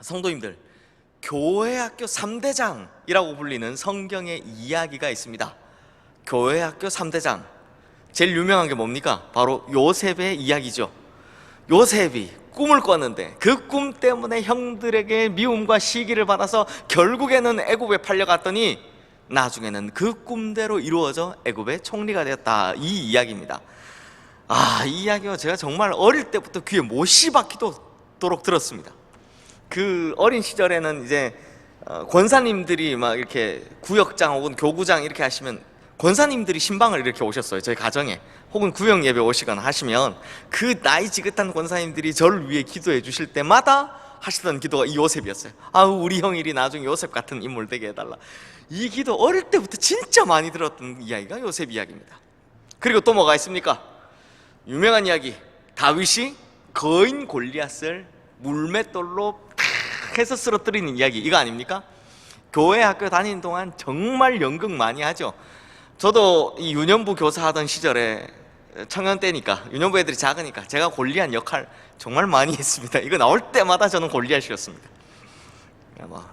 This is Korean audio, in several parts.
성도님들, 교회 학교 3대장이라고 불리는 성경의 이야기가 있습니다. 교회 학교 3대장. 제일 유명한 게 뭡니까? 바로 요셉의 이야기죠. 요셉이 꿈을 꿨는데 그 꿈 때문에 형들에게 미움과 시기를 받아서 결국에는 애굽에 팔려갔더니 나중에는 그 꿈대로 이루어져 애굽의 총리가 되었다. 이 이야기입니다. 아, 이 이야기가 제가 정말 어릴 때부터 귀에 못이 박히도록 들었습니다. 그 어린 시절에는 이제 어, 권사님들이 막 이렇게 구역장 혹은 교구장 이렇게 하시면 권사님들이 신방을 이렇게 오셨어요. 저희 가정에 혹은 구역 예배 오시거나 하시면 그 나이 지긋한 권사님들이 저를 위해 기도해 주실 때마다 하시던 기도가 이 요셉이었어요. 아우 우리 형일이 나중에 요셉 같은 인물 되게 해달라. 이 기도 어릴 때부터 진짜 많이 들었던 이야기가 요셉 이야기입니다. 그리고 또 뭐가 있습니까? 유명한 이야기 다윗이 거인 골리앗을 물맷돌로 탁 해서 쓰러뜨리는 이야기 이거 아닙니까? 교회 학교 다니는 동안 정말 연극 많이 하죠. 저도 이 유년부 교사하던 시절에 청년 때니까 유년부 애들이 작으니까 제가 골리앗 역할 정말 많이 했습니다. 이거 나올 때마다 저는 골리앗이었습니다. 뭐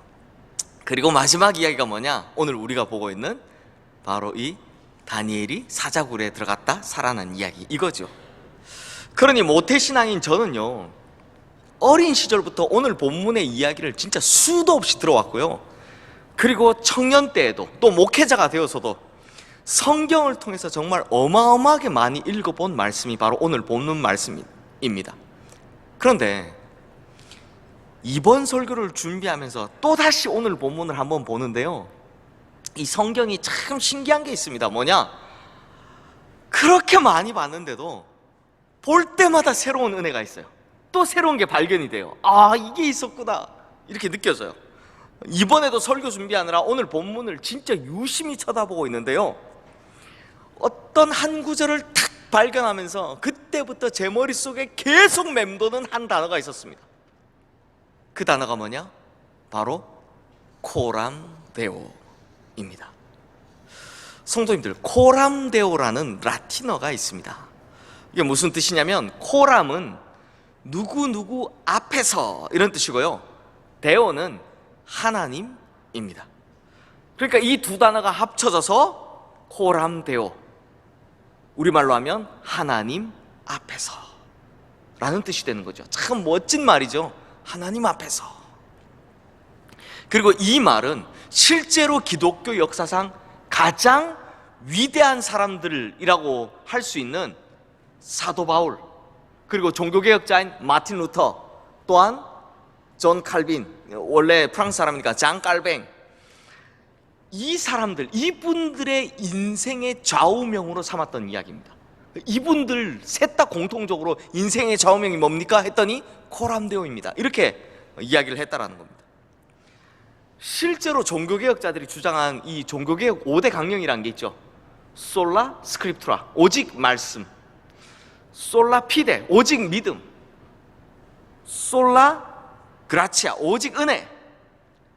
그리고 마지막 이야기가 뭐냐? 오늘 우리가 보고 있는 바로 이 다니엘이 사자굴에 들어갔다 살아난 이야기 이거죠. 그러니 모태신앙인 저는요 어린 시절부터 오늘 본문의 이야기를 진짜 수도 없이 들어왔고요. 그리고 청년 때에도 또 목회자가 되어서도 성경을 통해서 정말 어마어마하게 많이 읽어본 말씀이 바로 오늘 본문 말씀입니다. 그런데 이번 설교를 준비하면서 또 다시 오늘 본문을 한번 보는데요. 이 성경이 참 신기한 게 있습니다. 뭐냐? 그렇게 많이 봤는데도 볼 때마다 새로운 은혜가 있어요. 또 새로운 게 발견이 돼요. 아, 이게 있었구나. 이렇게 느껴져요. 이번에도 설교 준비하느라 오늘 본문을 진짜 유심히 쳐다보고 있는데요. 어떤 한 구절을 탁 발견하면서 그때부터 제 머릿속에 계속 맴도는 한 단어가 있었습니다. 그 단어가 뭐냐? 바로 코람데오입니다. 성도님들, 코람데오라는 라틴어가 있습니다. 이게 무슨 뜻이냐면 코람은 누구누구 앞에서 이런 뜻이고요. 데오는 하나님입니다. 그러니까 이 두 단어가 합쳐져서 코람데오. 우리말로 하면 하나님 앞에서 라는 뜻이 되는 거죠. 참 멋진 말이죠. 하나님 앞에서. 그리고 이 말은 실제로 기독교 역사상 가장 위대한 사람들이라고 할 수 있는 사도 바울, 그리고 종교개혁자인 마틴 루터, 또한 존 칼빈, 원래 프랑스 사람이니까 장 깔뱅, 이 사람들, 이분들의 인생의 좌우명으로 삼았던 이야기입니다. 이분들 셋 다 공통적으로 인생의 좌우명이 뭡니까? 했더니 코람데오입니다. 이렇게 이야기를 했다라는 겁니다. 실제로 종교개혁자들이 주장한 이 종교개혁 5대 강령이라는 게 있죠. 솔라 스크립투라, 오직 말씀. 솔라 피데, 오직 믿음. 솔라 그라치아, 오직 은혜.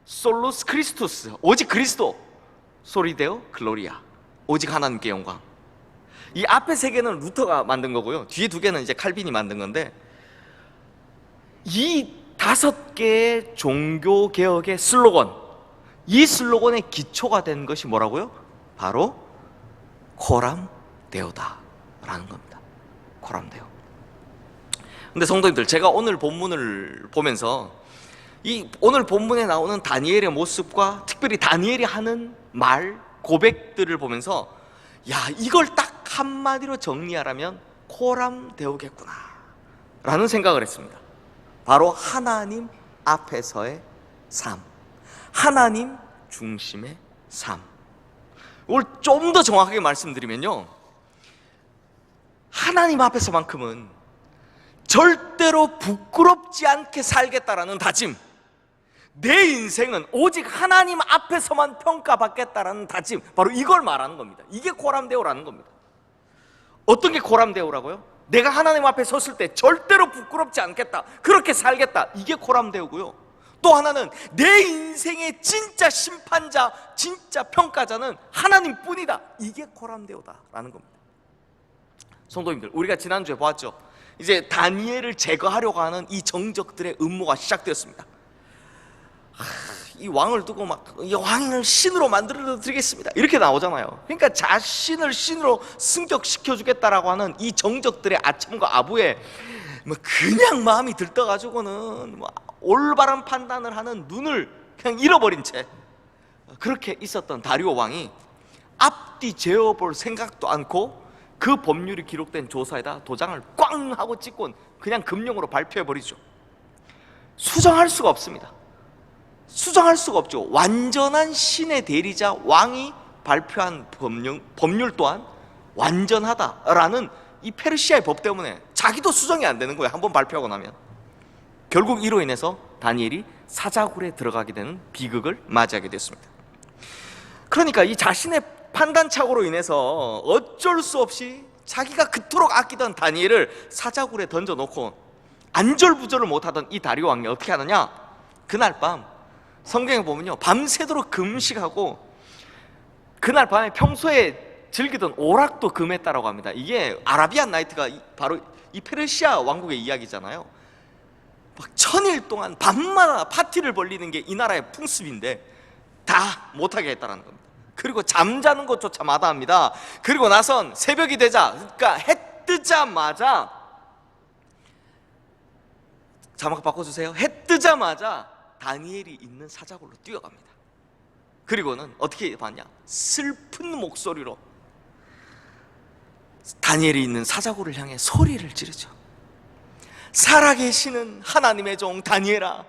솔로스 크리스토스, 오직 그리스도. 소리데오 글로리아, 오직 하나님께 영광. 이 앞에 세 개는 루터가 만든 거고요. 뒤에 두 개는 이제 칼빈이 만든 건데 이 다섯 개의 종교 개혁의 슬로건, 이 슬로건의 기초가 된 것이 뭐라고요? 바로 코람 데오다라는 겁니다. 데오. 근데 성도님들, 제가 오늘 본문을 보면서 이 오늘 본문에 나오는 다니엘의 모습과 특별히 다니엘이 하는 말, 고백들을 보면서 야, 이걸 딱 한마디로 정리하라면 코람 데오겠구나. 라는 생각을 했습니다. 바로 하나님 앞에서의 삶. 하나님 중심의 삶. 이걸 좀 더 정확하게 말씀드리면요. 하나님 앞에서만큼은 절대로 부끄럽지 않게 살겠다라는 다짐. 내 인생은 오직 하나님 앞에서만 평가받겠다라는 다짐. 바로 이걸 말하는 겁니다. 이게 코람데오라는 겁니다. 어떤 게 코람데오라고요? 내가 하나님 앞에 섰을 때 절대로 부끄럽지 않겠다. 그렇게 살겠다. 이게 코람데오고요. 또 하나는 내 인생의 진짜 심판자, 진짜 평가자는 하나님 뿐이다. 이게 코람데오다라는 겁니다. 성도님들, 우리가 지난주에 보았죠. 이제 다니엘을 제거하려고 하는 이 정적들의 음모가 시작되었습니다. 아, 이 왕을 두고 막 이 왕을 신으로 만들어 드리겠습니다. 이렇게 나오잖아요. 그러니까 자신을 신으로 승격시켜 주겠다라고 하는 이 정적들의 아첨과 아부에 뭐 그냥 마음이 들떠 가지고는 뭐 올바른 판단을 하는 눈을 그냥 잃어버린 채 그렇게 있었던 다리오 왕이 앞뒤 재어볼 생각도 않고 그 법률이 기록된 조사에다 도장을 꽝 하고 찍고 그냥 금령으로 발표해 버리죠. 수정할 수가 없습니다. 수정할 수가 없죠. 완전한 신의 대리자 왕이 발표한 법령, 법률 또한 완전하다라는 이 페르시아의 법 때문에 자기도 수정이 안 되는 거예요. 한번 발표하고 나면. 결국 이로 인해서 다니엘이 사자굴에 들어가게 되는 비극을 맞이하게 됐습니다. 그러니까 이 자신의 판단착오로 인해서 어쩔 수 없이 자기가 그토록 아끼던 다니엘을 사자굴에 던져놓고 안절부절을 못하던 이 다리오 왕이 어떻게 하느냐? 그날 밤 성경에 보면요 밤새도록 금식하고 그날 밤에 평소에 즐기던 오락도 금했다라고 합니다. 이게 아라비안 나이트가 이- 바로 이 페르시아 왕국의 이야기잖아요. 막 천일 동안 밤마다 파티를 벌리는 게 이 나라의 풍습인데 다 못하게 했다라는 겁니다. 그리고 잠자는 것조차 마다합니다. 그리고 나선 새벽이 되자, 그러니까 해 뜨자마자 자막 바꿔주세요. 해 뜨자마자 다니엘이 있는 사자굴로 뛰어갑니다. 그리고는 어떻게 봤냐? 슬픈 목소리로 다니엘이 있는 사자굴을 향해 소리를 지르죠. 살아계시는 하나님의 종 다니엘아,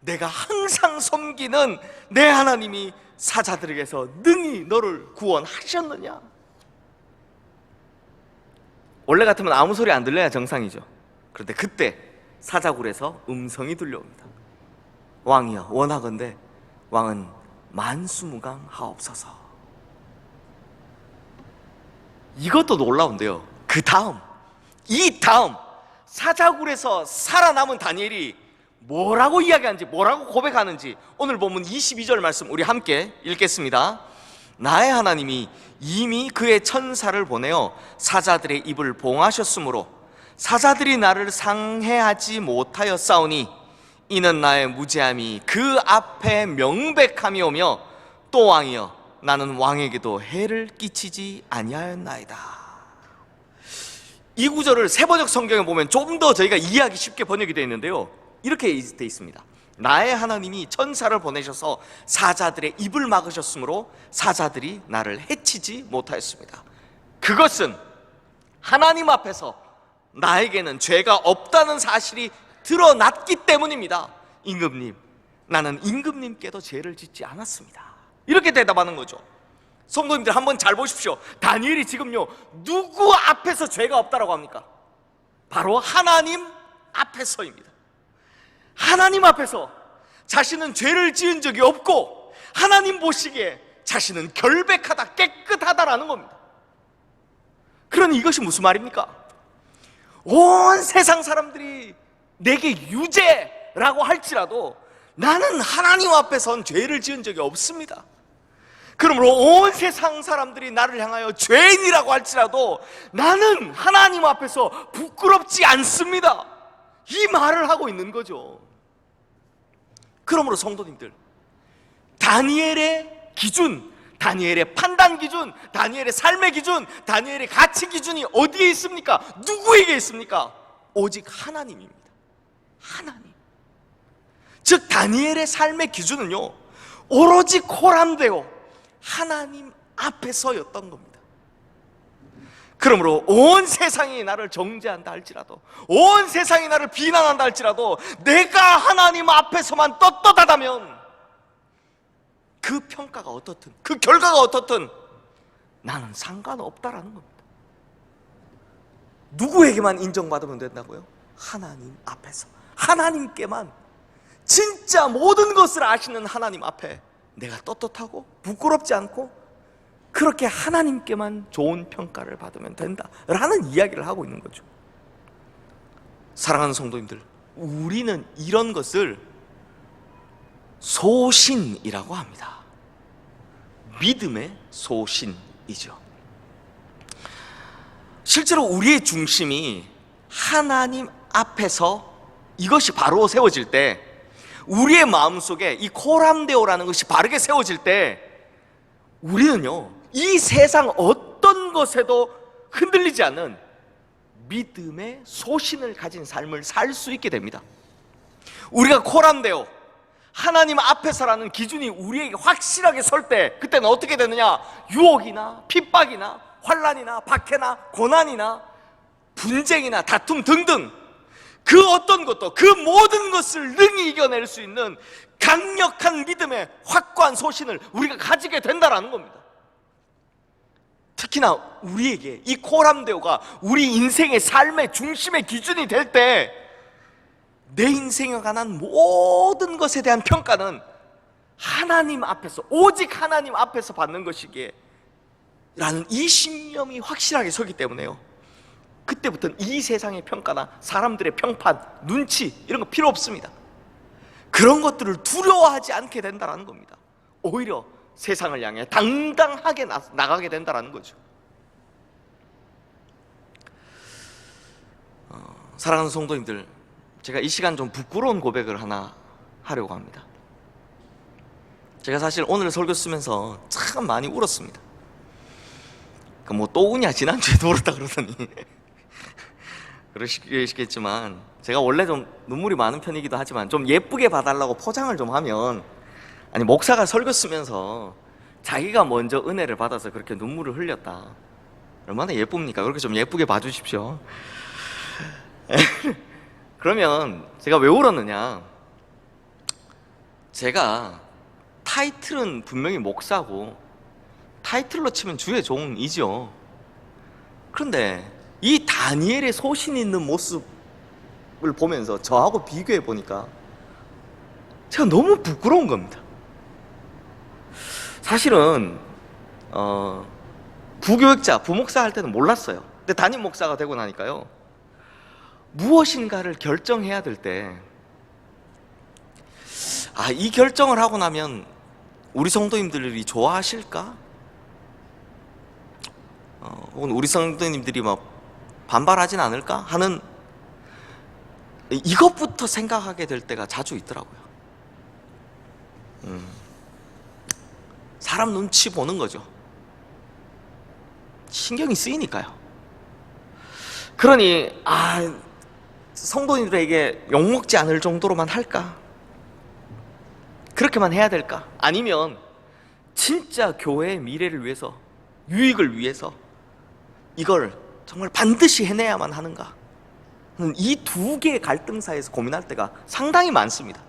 내가 항상 섬기는 내 하나님이 사자들에게서 능히 너를 구원하셨느냐? 원래 같으면 아무 소리 안 들려야 정상이죠. 그런데 그때 사자굴에서 음성이 들려옵니다. 왕이여 원하건대 왕은 만수무강 하옵소서. 이것도 놀라운데요. 그 다음 이 다음 사자굴에서 살아남은 다니엘이 뭐라고 이야기하는지 뭐라고 고백하는지 오늘 본문 22절 말씀 우리 함께 읽겠습니다. 나의 하나님이 이미 그의 천사를 보내어 사자들의 입을 봉하셨으므로 사자들이 나를 상해하지 못하여 싸우니 이는 나의 무죄함이 그 앞에 명백함이 오며 또 왕이여 나는 왕에게도 해를 끼치지 아니하였나이다. 이 구절을 세번역 성경에 보면 좀 더 저희가 이해하기 쉽게 번역이 되어 있는데요. 이렇게 되어 있습니다. 나의 하나님이 천사를 보내셔서 사자들의 입을 막으셨으므로 사자들이 나를 해치지 못하였습니다. 그것은 하나님 앞에서 나에게는 죄가 없다는 사실이 드러났기 때문입니다. 임금님, 나는 임금님께도 죄를 짓지 않았습니다. 이렇게 대답하는 거죠. 성도님들 한번 잘 보십시오. 다니엘이 지금요 누구 앞에서 죄가 없다라고 합니까? 바로 하나님 앞에서입니다. 하나님 앞에서 자신은 죄를 지은 적이 없고 하나님 보시기에 자신은 결백하다 깨끗하다라는 겁니다. 그러니 이것이 무슨 말입니까? 온 세상 사람들이 내게 유죄라고 할지라도 나는 하나님 앞에선 죄를 지은 적이 없습니다. 그러므로 온 세상 사람들이 나를 향하여 죄인이라고 할지라도 나는 하나님 앞에서 부끄럽지 않습니다. 이 말을 하고 있는 거죠. 그러므로 성도님들, 다니엘의 기준, 다니엘의 판단 기준, 다니엘의 삶의 기준, 다니엘의 가치 기준이 어디에 있습니까? 누구에게 있습니까? 오직 하나님입니다. 하나님. 즉 다니엘의 삶의 기준은요. 오로지 코람되어 하나님 앞에서였던 겁니다. 그러므로 온 세상이 나를 정죄한다 할지라도 온 세상이 나를 비난한다 할지라도 내가 하나님 앞에서만 떳떳하다면 그 평가가 어떻든 그 결과가 어떻든 나는 상관없다라는 겁니다. 누구에게만 인정받으면 된다고요? 하나님 앞에서 하나님께만 진짜 모든 것을 아시는 하나님 앞에 내가 떳떳하고 부끄럽지 않고 그렇게 하나님께만 좋은 평가를 받으면 된다라는 이야기를 하고 있는 거죠. 사랑하는 성도님들, 우리는 이런 것을 소신이라고 합니다. 믿음의 소신이죠. 실제로 우리의 중심이 하나님 앞에서 이것이 바로 세워질 때 우리의 마음속에 이 코람데오라는 것이 바르게 세워질 때 우리는요 이 세상 어떤 것에도 흔들리지 않는 믿음의 소신을 가진 삶을 살 수 있게 됩니다. 우리가 코람데오 하나님 앞에 서라는 기준이 우리에게 확실하게 설 때 그때는 어떻게 되느냐? 유혹이나 핍박이나 환란이나 박해나 고난이나 분쟁이나 다툼 등등 그 어떤 것도 그 모든 것을 능히 이겨낼 수 있는 강력한 믿음의 확고한 소신을 우리가 가지게 된다라는 겁니다. 특히나 우리에게 이 코람데오가 우리 인생의 삶의 중심의 기준이 될 때 내 인생에 관한 모든 것에 대한 평가는 하나님 앞에서 오직 하나님 앞에서 받는 것이기에 라는 이 신념이 확실하게 서기 때문에요. 그때부터는 이 세상의 평가나 사람들의 평판, 눈치 이런 거 필요 없습니다. 그런 것들을 두려워하지 않게 된다는 겁니다. 오히려 세상을 향해 당당하게 나, 나가게 된다는 거죠. 어, 사랑하는 성도님들, 제가 이 시간 좀 부끄러운 고백을 하나 하려고 합니다. 제가 사실 오늘 설교 쓰면서 참 많이 울었습니다. 그 뭐또 우냐 지난주에도 울었다 그러더니 그러시겠지만 제가 원래 좀 눈물이 많은 편이기도 하지만 좀 예쁘게 봐달라고 포장을 좀 하면 아니 목사가 설교 쓰면서 자기가 먼저 은혜를 받아서 그렇게 눈물을 흘렸다. 얼마나 예쁩니까? 그렇게 좀 예쁘게 봐주십시오. 그러면 제가 왜 울었느냐? 제가 타이틀은 분명히 목사고 타이틀로 치면 주의 종이죠. 그런데 이 다니엘의 소신 있는 모습을 보면서 저하고 비교해 보니까 제가 너무 부끄러운 겁니다. 사실은 어, 부교육자, 부목사 할 때는 몰랐어요. 근데 담임 목사가 되고 나니까요. 무엇인가를 결정해야 될 때, 아, 이 결정을 하고 나면 우리 성도님들이 좋아하실까? 어, 혹은 우리 성도님들이 막 반발하진 않을까 하는 이것부터 생각하게 될 때가 자주 있더라고요. 음, 사람 눈치 보는 거죠. 신경이 쓰이니까요. 그러니 아 성도님들에게 욕먹지 않을 정도로만 할까? 그렇게만 해야 될까? 아니면 진짜 교회의 미래를 위해서 유익을 위해서 이걸 정말 반드시 해내야만 하는가? 이 두 개의 갈등 사이에서 고민할 때가 상당히 많습니다.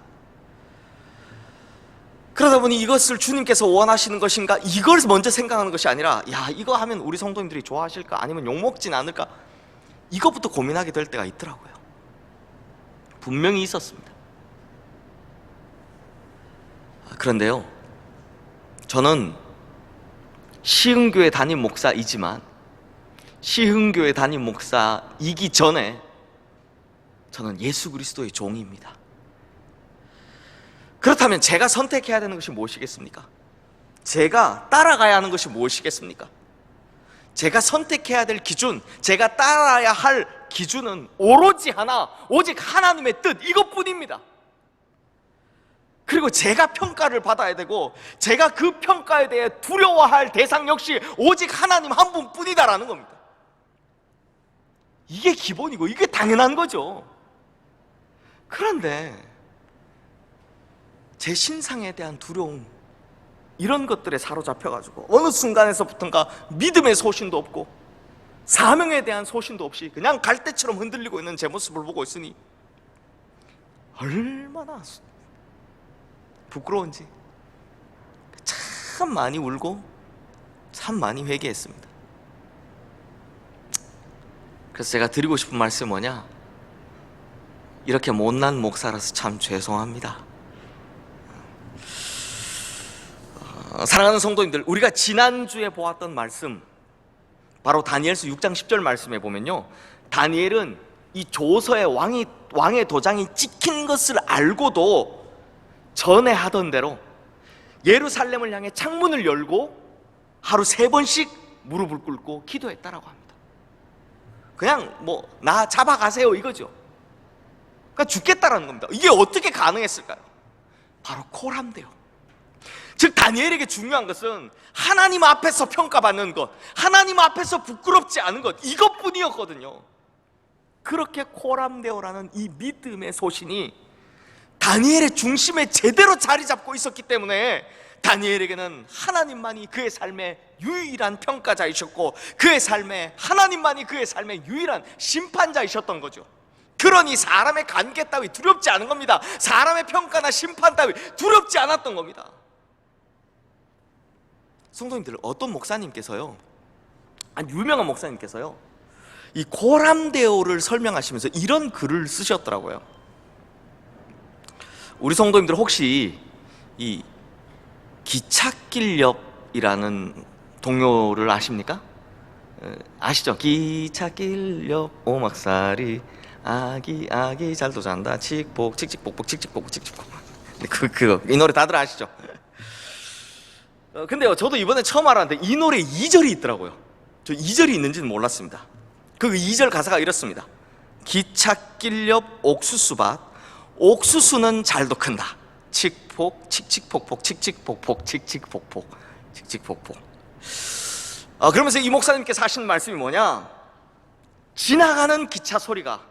그러다 보니 이것을 주님께서 원하시는 것인가? 이걸 먼저 생각하는 것이 아니라, 야, 이거 하면 우리 성도님들이 좋아하실까? 아니면 욕먹진 않을까? 이것부터 고민하게 될 때가 있더라고요. 분명히 있었습니다. 아, 그런데요, 저는 시흥교회 담임 목사이지만 시흥교회 담임 목사이기 전에 저는 예수 그리스도의 종입니다. 그렇다면 제가 선택해야 되는 것이 무엇이겠습니까? 제가 따라가야 하는 것이 무엇이겠습니까? 제가 선택해야 될 기준, 제가 따라야 할 기준은 오로지 하나, 오직 하나님의 뜻 이것뿐입니다. 그리고 제가 평가를 받아야 되고 제가 그 평가에 대해 두려워할 대상 역시 오직 하나님 한 분 뿐이다라는 겁니다. 이게 기본이고 이게 당연한 거죠. 그런데 제 신상에 대한 두려움 이런 것들에 사로잡혀가지고 어느 순간에서부턴가 믿음의 소신도 없고 사명에 대한 소신도 없이 그냥 갈대처럼 흔들리고 있는 제 모습을 보고 있으니 얼마나 부끄러운지 참 많이 울고 참 많이 회개했습니다. 그래서 제가 드리고 싶은 말씀이 뭐냐? 이렇게 못난 목사라서 참 죄송합니다. 사랑하는 성도님들, 우리가 지난주에 보았던 말씀, 바로 다니엘서 6장 10절 말씀에 보면요. 다니엘은 이 조서의 왕이, 왕의 도장이 찍힌 것을 알고도 전에 하던 대로 예루살렘을 향해 창문을 열고 하루 세 번씩 무릎을 꿇고 기도했다라고 합니다. 그냥 뭐 나 잡아가세요 이거죠. 그러니까 죽겠다라는 겁니다. 이게 어떻게 가능했을까요? 바로 코람데오. 즉 다니엘에게 중요한 것은 하나님 앞에서 평가받는 것, 하나님 앞에서 부끄럽지 않은 것 이것뿐이었거든요. 그렇게 코람데오라는 이 믿음의 소신이 다니엘의 중심에 제대로 자리 잡고 있었기 때문에 다니엘에게는 하나님만이 그의 삶의 유일한 평가자이셨고 그의 삶에 하나님만이 그의 삶의 유일한 심판자이셨던 거죠. 그러니 사람의 관계 따위 두렵지 않은 겁니다. 사람의 평가나 심판 따위 두렵지 않았던 겁니다. 성도님들 어떤 목사님께서요, 유명한 목사님께서요, 이 고람데오를 설명하시면서 이런 글을 쓰셨더라고요. 우리 성도님들 혹시 이 기찻길역이라는 동요를 아십니까? 에, 아시죠? 기찻길역 오막살이 아기 아기 잘도 잔다 칙복 칙칙복복 칙칙복복 칙칙복 그 그거 이 노래 다들 아시죠? 어, 근데요 저도 이번에 처음 알았는데 이 노래 2절이 있더라고요. 저 2절이 있는지는 몰랐습니다. 그 2절 가사가 이렇습니다. 기찻길 옆 옥수수밭 옥수수는 잘도 큰다. 칙폭 칙칙폭폭 칙칙폭폭 칙칙폭폭 칙칙폭폭. 아 그러면서 이 목사님께서 하시는 말씀이 뭐냐? 지나가는 기차 소리가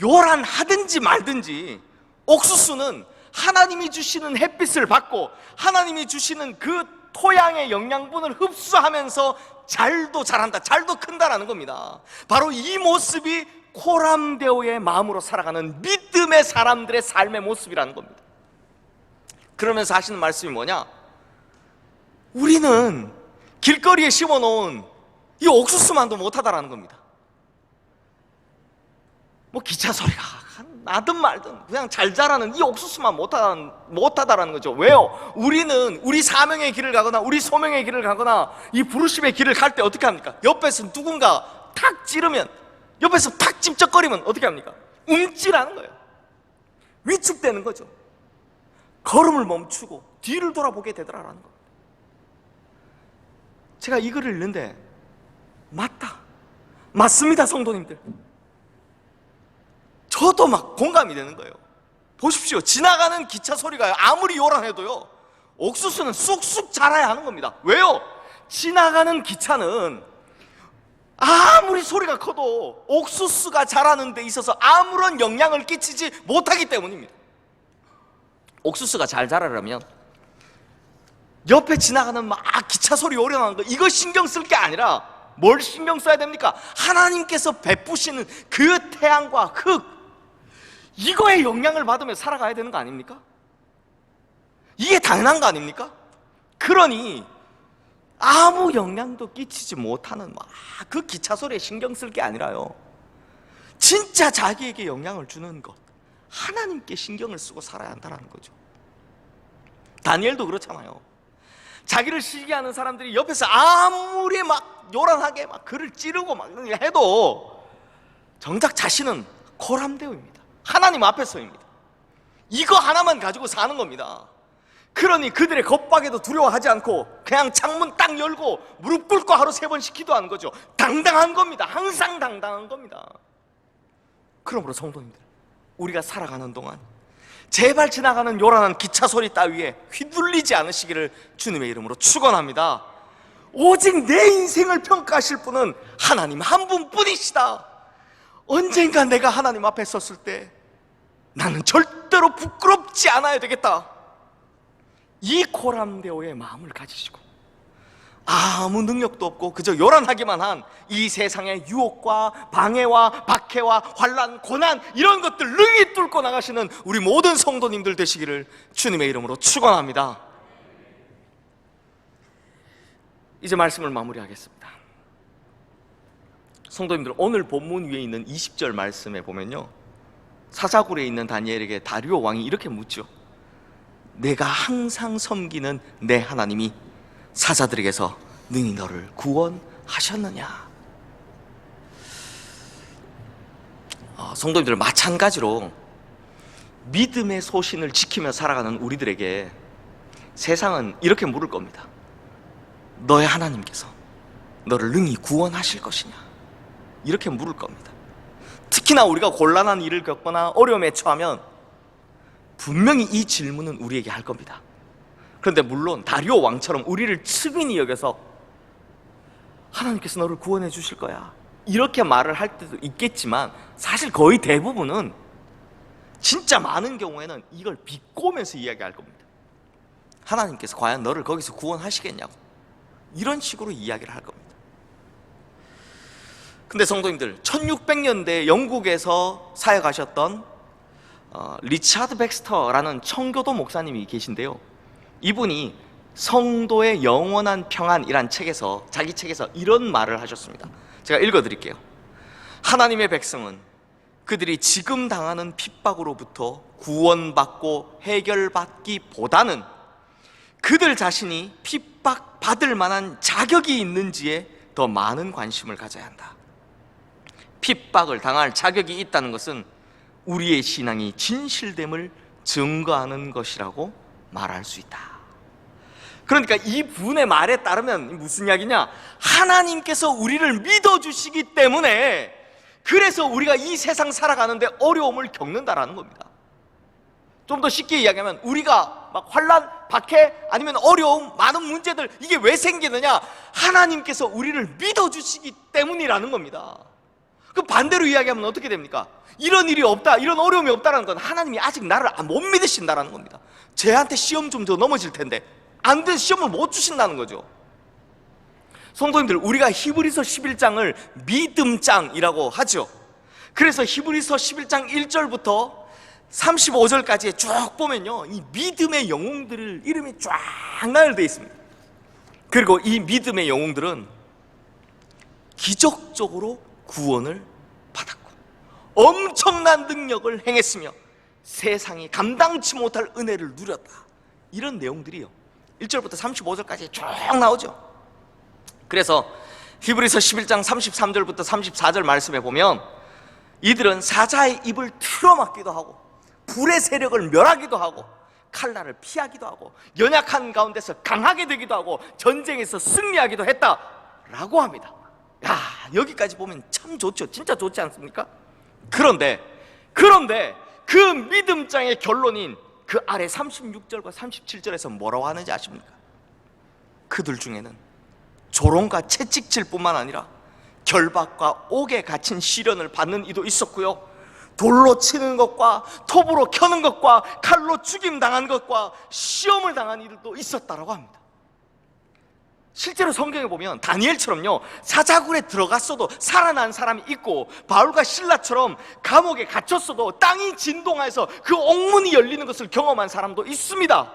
요란하든지 말든지 옥수수는 하나님이 주시는 햇빛을 받고 하나님이 주시는 그 토양의 영양분을 흡수하면서 잘도 자란다, 잘도 큰다라는 겁니다. 바로 이 모습이 코람데오의 마음으로 살아가는 믿음의 사람들의 삶의 모습이라는 겁니다. 그러면서 하시는 말씀이 뭐냐? 우리는 길거리에 심어놓은 이 옥수수만도 못하다라는 겁니다. 뭐 기차 소리가 나든 말든 그냥 잘 자라는 이 옥수수만 못하다, 못하다라는 거죠. 왜요? 우리는 우리 사명의 길을 가거나 우리 소명의 길을 가거나 이 부르심의 길을 갈 때 어떻게 합니까? 옆에서 누군가 탁 찌르면 옆에서 탁 찝쩍거리면 어떻게 합니까? 움찔하는 거예요. 위축되는 거죠. 걸음을 멈추고 뒤를 돌아보게 되더라라는 겁니다. 제가 이 글을 읽는데 맞다. 맞습니다, 성도님들. 저도 막 공감이 되는 거예요. 보십시오. 지나가는 기차 소리가 아무리 요란해도요. 옥수수는 쑥쑥 자라야 하는 겁니다. 왜요? 지나가는 기차는 아무리 소리가 커도 옥수수가 자라는 데 있어서 아무런 영향을 끼치지 못하기 때문입니다. 옥수수가 잘 자라려면 옆에 지나가는 막 기차 소리 요란한 거 이거 신경 쓸 게 아니라 뭘 신경 써야 됩니까? 하나님께서 베푸시는 그 태양과 흙 이거에 영향을 받으며 살아가야 되는 거 아닙니까? 이게 당연한 거 아닙니까? 그러니 아무 영향도 끼치지 못하는 막 그 기차 소리에 신경 쓸 게 아니라요. 진짜 자기에게 영향을 주는 것 하나님께 신경을 쓰고 살아야 한다는 거죠. 다니엘도 그렇잖아요. 자기를 시기하는 사람들이 옆에서 아무리 막 요란하게 막 글을 찌르고 막 해도 정작 자신은 코람데오입니다. 하나님 앞에서입니다. 이거 하나만 가지고 사는 겁니다. 그러니 그들의 겁박에도 두려워하지 않고 그냥 창문 딱 열고 무릎 꿇고 하루 세 번씩 기도하는 거죠. 당당한 겁니다. 항상 당당한 겁니다. 그러므로 성도님들, 우리가 살아가는 동안 제발 지나가는 요란한 기차 소리 따위에 휘둘리지 않으시기를 주님의 이름으로 축원합니다. 오직 내 인생을 평가하실 분은 하나님 한 분뿐이시다. 언젠가 내가 하나님 앞에 섰을 때 나는 절대로 부끄럽지 않아야 되겠다. 이 코람데오의 마음을 가지시고 아무 능력도 없고 그저 요란하기만 한 이 세상의 유혹과 방해와 박해와 환란, 고난 이런 것들 능히 뚫고 나가시는 우리 모든 성도님들 되시기를 주님의 이름으로 축원합니다. 이제 말씀을 마무리하겠습니다. 성도님들 오늘 본문 위에 있는 20절 말씀에 보면요. 사자굴에 있는 다니엘에게 다리오 왕이 이렇게 묻죠. 내가 항상 섬기는 내 하나님이 사자들에게서 능히 너를 구원하셨느냐? 어, 성도님들 마찬가지로 믿음의 소신을 지키며 살아가는 우리들에게 세상은 이렇게 물을 겁니다. 너의 하나님께서 너를 능히 구원하실 것이냐? 이렇게 물을 겁니다. 특히나 우리가 곤란한 일을 겪거나 어려움에 처하면 분명히 이 질문은 우리에게 할 겁니다. 그런데 물론 다리오 왕처럼 우리를 측은히 여겨서 하나님께서 너를 구원해 주실 거야. 이렇게 말을 할 때도 있겠지만 사실 거의 대부분은 진짜 많은 경우에는 이걸 비꼬면서 이야기할 겁니다. 하나님께서 과연 너를 거기서 구원하시겠냐고 이런 식으로 이야기를 할 겁니다. 근데 성도님들 1600년대 영국에서 사역하셨던 어, 리차드 백스터라는 청교도 목사님이 계신데요. 이분이 성도의 영원한 평안이란 책에서 자기 책에서 이런 말을 하셨습니다. 제가 읽어 드릴게요. 하나님의 백성은 그들이 지금 당하는 핍박으로부터 구원받고 해결받기보다는 그들 자신이 핍박받을 만한 자격이 있는지에 더 많은 관심을 가져야 한다. 핍박을 당할 자격이 있다는 것은 우리의 신앙이 진실됨을 증거하는 것이라고 말할 수 있다. 그러니까 이 분의 말에 따르면 무슨 이야기냐? 하나님께서 우리를 믿어주시기 때문에 그래서 우리가 이 세상 살아가는데 어려움을 겪는다라는 겁니다. 좀 더 쉽게 이야기하면 우리가 막 환란, 박해 아니면 어려움, 많은 문제들 이게 왜 생기느냐? 하나님께서 우리를 믿어주시기 때문이라는 겁니다. 그 반대로 이야기하면 어떻게 됩니까? 이런 일이 없다, 이런 어려움이 없다는 건 하나님이 아직 나를 못 믿으신다는 겁니다. 쟤한테 시험 좀 더 넘어질 텐데 안 돼, 시험을 못 주신다는 거죠. 성도님들, 우리가 히브리서 11장을 믿음장이라고 하죠. 그래서 히브리서 11장 1절부터 35절까지 쭉 보면요. 이 믿음의 영웅들 이름이 쫙 나열되어 있습니다. 그리고 이 믿음의 영웅들은 기적적으로 구원을 받았고 엄청난 능력을 행했으며 세상이 감당치 못할 은혜를 누렸다. 이런 내용들이요. 1절부터 35절까지 쭉 나오죠. 그래서 히브리서 11장 33절부터 34절 말씀에 보면 이들은 사자의 입을 틀어막기도 하고 불의 세력을 멸하기도 하고 칼날을 피하기도 하고 연약한 가운데서 강하게 되기도 하고 전쟁에서 승리하기도 했다라고 합니다. 야 여기까지 보면 참 좋죠. 진짜 좋지 않습니까? 그런데 그런데 그 믿음장의 결론인 그 아래 36절과 37절에서 뭐라고 하는지 아십니까? 그들 중에는 조롱과 채찍질 뿐만 아니라 결박과 옥에 갇힌 시련을 받는 이도 있었고요. 돌로 치는 것과 톱으로 켜는 것과 칼로 죽임 당한 것과 시험을 당한 이들도 있었다라고 합니다. 실제로 성경에 보면 다니엘처럼요 사자굴에 들어갔어도 살아난 사람이 있고 바울과 신라처럼 감옥에 갇혔어도 땅이 진동해서 그 옥문이 열리는 것을 경험한 사람도 있습니다.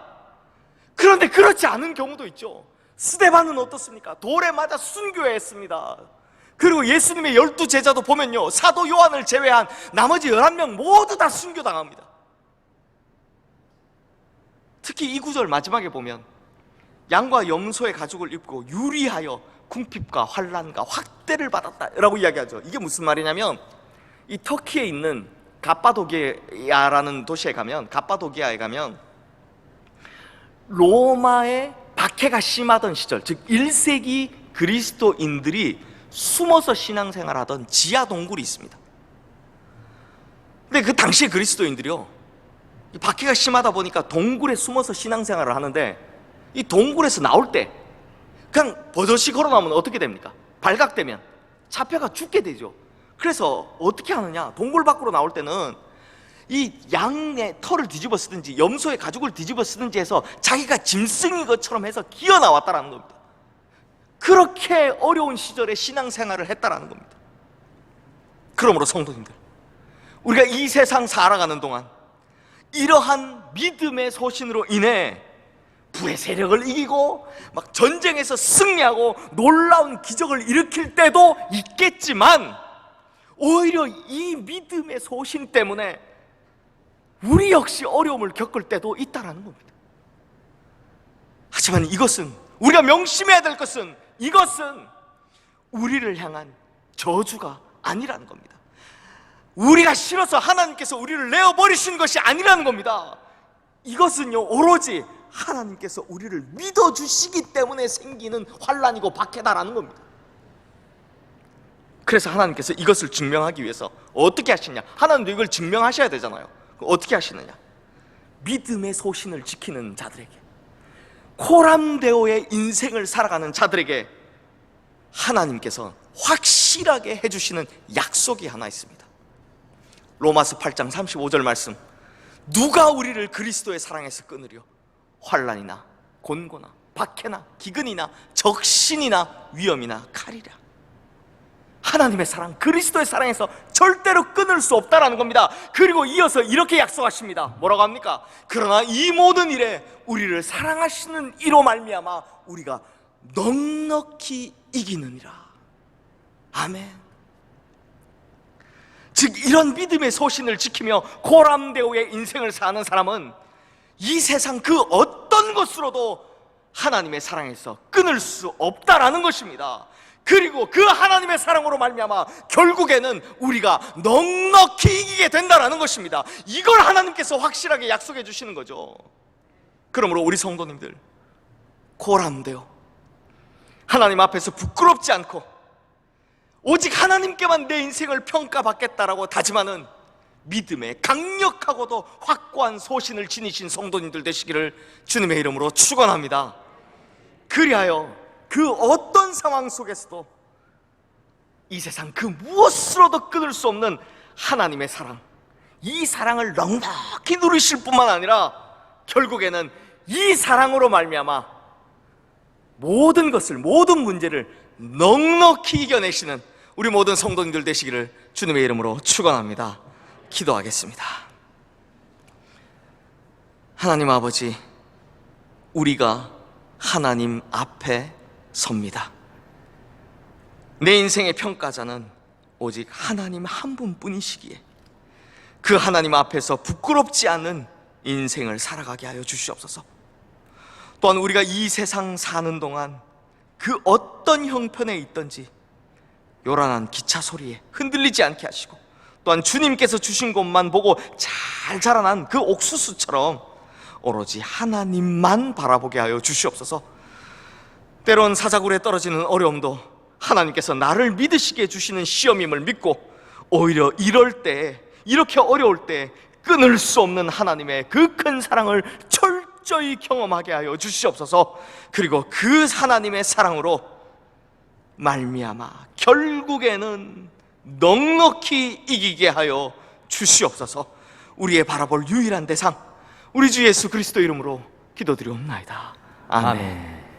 그런데 그렇지 않은 경우도 있죠. 스데반은 어떻습니까? 돌에 맞아 순교했습니다. 그리고 예수님의 열두 제자도 보면요 사도 요한을 제외한 나머지 11명 모두 다 순교당합니다. 특히 이 구절 마지막에 보면 양과 염소의 가죽을 입고 유리하여 궁핍과 환란과 확대를 받았다라고 이야기하죠. 이게 무슨 말이냐면 이 터키에 있는 가빠도기아라는 도시에 가면 가빠도기아에 가면 로마의 박해가 심하던 시절, 즉 1세기 그리스도인들이 숨어서 신앙생활하던 지하 동굴이 있습니다. 근데 그 당시에 그리스도인들이요, 이 박해가 심하다 보니까 동굴에 숨어서 신앙생활을 하는데 이 동굴에서 나올 때 그냥 버젓이 걸어 나오면 어떻게 됩니까? 발각되면 잡혀가 죽게 되죠. 그래서 어떻게 하느냐? 동굴 밖으로 나올 때는 이 양의 털을 뒤집어 쓰든지 염소의 가죽을 뒤집어 쓰든지 해서 자기가 짐승인 것처럼 해서 기어 나왔다라는 겁니다. 그렇게 어려운 시절에 신앙생활을 했다라는 겁니다. 그러므로 성도님들, 우리가 이 세상 살아가는 동안 이러한 믿음의 소신으로 인해 부의 세력을 이기고 막 전쟁에서 승리하고 놀라운 기적을 일으킬 때도 있겠지만 오히려 이 믿음의 소신 때문에 우리 역시 어려움을 겪을 때도 있다라는 겁니다. 하지만 이것은 우리가 명심해야 될 것은 이것은 우리를 향한 저주가 아니라는 겁니다. 우리가 싫어서 하나님께서 우리를 내어 버리신 것이 아니라는 겁니다. 이것은요 오로지 하나님께서 우리를 믿어 주시기 때문에 생기는 환란이고 박해다라는 겁니다. 그래서 하나님께서 이것을 증명하기 위해서 어떻게 하시냐? 하나님도 이걸 증명하셔야 되잖아요. 어떻게 하시느냐? 믿음의 소신을 지키는 자들에게 코람데오의 인생을 살아가는 자들에게 하나님께서 확실하게 해주시는 약속이 하나 있습니다. 로마서 8장 35절 말씀. 누가 우리를 그리스도의 사랑에서 끊으려? 환란이나 곤고나 박해나 기근이나 적신이나 위험이나 칼이라. 하나님의 사랑, 그리스도의 사랑에서 절대로 끊을 수 없다라는 겁니다. 그리고 이어서 이렇게 약속하십니다. 뭐라고 합니까? 그러나 이 모든 일에 우리를 사랑하시는 이로 말미암아 우리가 넉넉히 이기느니라. 아멘. 즉 이런 믿음의 소신을 지키며 고람대오의 인생을 사는 사람은 이 세상 그 어떤 것으로도 하나님의 사랑에서 끊을 수 없다라는 것입니다. 그리고 그 하나님의 사랑으로 말미암아 결국에는 우리가 넉넉히 이기게 된다라는 것입니다. 이걸 하나님께서 확실하게 약속해 주시는 거죠. 그러므로 우리 성도님들 고람되어 하나님 앞에서 부끄럽지 않고 오직 하나님께만 내 인생을 평가받겠다라고 다짐하는 믿음의 강력하고도 확고한 소신을 지니신 성도님들 되시기를 주님의 이름으로 축원합니다. 그리하여 그 어떤 상황 속에서도 이 세상 그 무엇으로도 끊을 수 없는 하나님의 사랑, 이 사랑을 넉넉히 누리실 뿐만 아니라 결국에는 이 사랑으로 말미암아 모든 것을 모든 문제를 넉넉히 이겨내시는 우리 모든 성도님들 되시기를 주님의 이름으로 축원합니다. 기도하겠습니다. 하나님 아버지, 우리가 하나님 앞에 섭니다. 내 인생의 평가자는 오직 하나님 한 분뿐이시기에 그 하나님 앞에서 부끄럽지 않은 인생을 살아가게 하여 주시옵소서. 또한 우리가 이 세상 사는 동안 그 어떤 형편에 있든지 요란한 기차 소리에 흔들리지 않게 하시고 또한 주님께서 주신 것만 보고 잘 자라난 그 옥수수처럼 오로지 하나님만 바라보게 하여 주시옵소서. 때론 사자굴에 떨어지는 어려움도 하나님께서 나를 믿으시게 해주시는 시험임을 믿고 오히려 이럴 때 이렇게 어려울 때 끊을 수 없는 하나님의 그 큰 사랑을 철저히 경험하게 하여 주시옵소서. 그리고 그 하나님의 사랑으로 말미암아 결국에는 넉넉히 이기게 하여 주시옵소서. 우리의 바라볼 유일한 대상 우리 주 예수 그리스도 이름으로 기도드리옵나이다. 아멘. 아멘.